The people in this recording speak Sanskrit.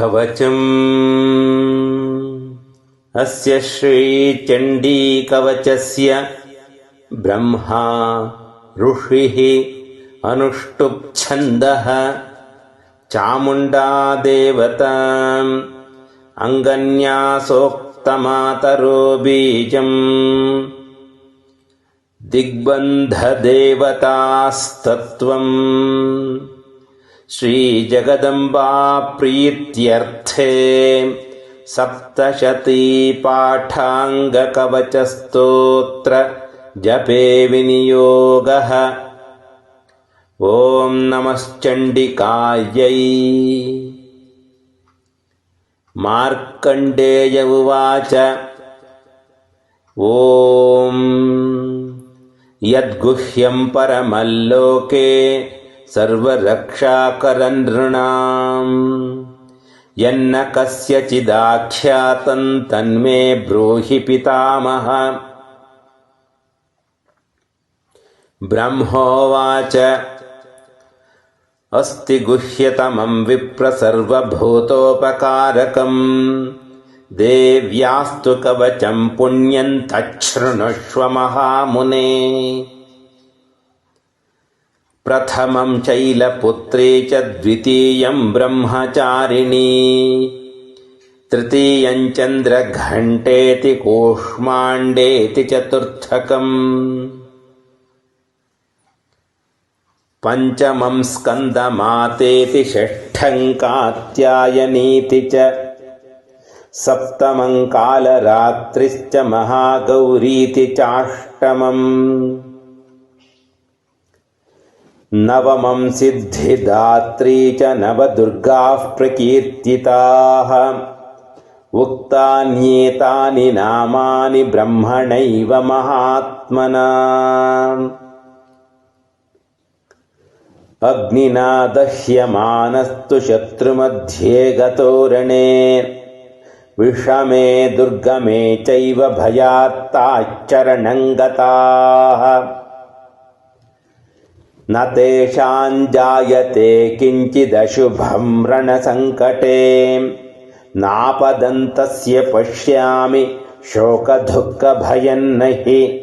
कवचम्। अस्य श्रीचण्डीकवचस्य ब्रह्मा ऋषिः अनुष्टुप्छन्दः चामुण्डादेवताम् अङ्गन्यासोक्तमातरो बीजम्। दिग्बन्धदेवतास्तत्त्वम् श्रीजगदम्बाप्रीत्यर्थे सप्तशतीपाठाङ्गकवचस्तोत्र जपे विनियोगः ॐ नमश्चण्डिकायै मार्कण्डेय उवाच ॐ यद्गुह्यं परमल्लोके सर्वरक्षाकरनृणाम्। यन्न कस्यचिदाख्यातं तन्मे ब्रूहि पितामह। ब्रह्मोवाच अस्ति गुह्यतमं विप्रसर्वभूतोपकारकम् देव्यास्तु कवचं पुण्यं तच्छृणुष्व महामुने प्रथमं शैलपुत्री च द्वितीयं ब्रह्मचारिणी। तृतीयं चन्द्रघण्टेति कूष्माण्डेति चतुर्थकम्। पञ्चमं स्कन्दमातेति षष्ठं कात्यायनीति च। सप्तमं कालरात्रिश्च महागौरीति चाष्टमम् नवमं सिद्धिदात्री च नवदुर्गाः प्रकीर्तिताः। उक्तान्येतानि नामानि ब्रह्मणैव महात्मना। अग्निना दह्यमानस्तु शत्रुमध्ये गतोरणे। विषमे दुर्गमे चैव भयात्ताच्चरणं गताः न तेषां जायते किञ्चिदशुभं रणसङ्कटे नापदन्तस्य पश्यामि शोकदुःखभयं न हि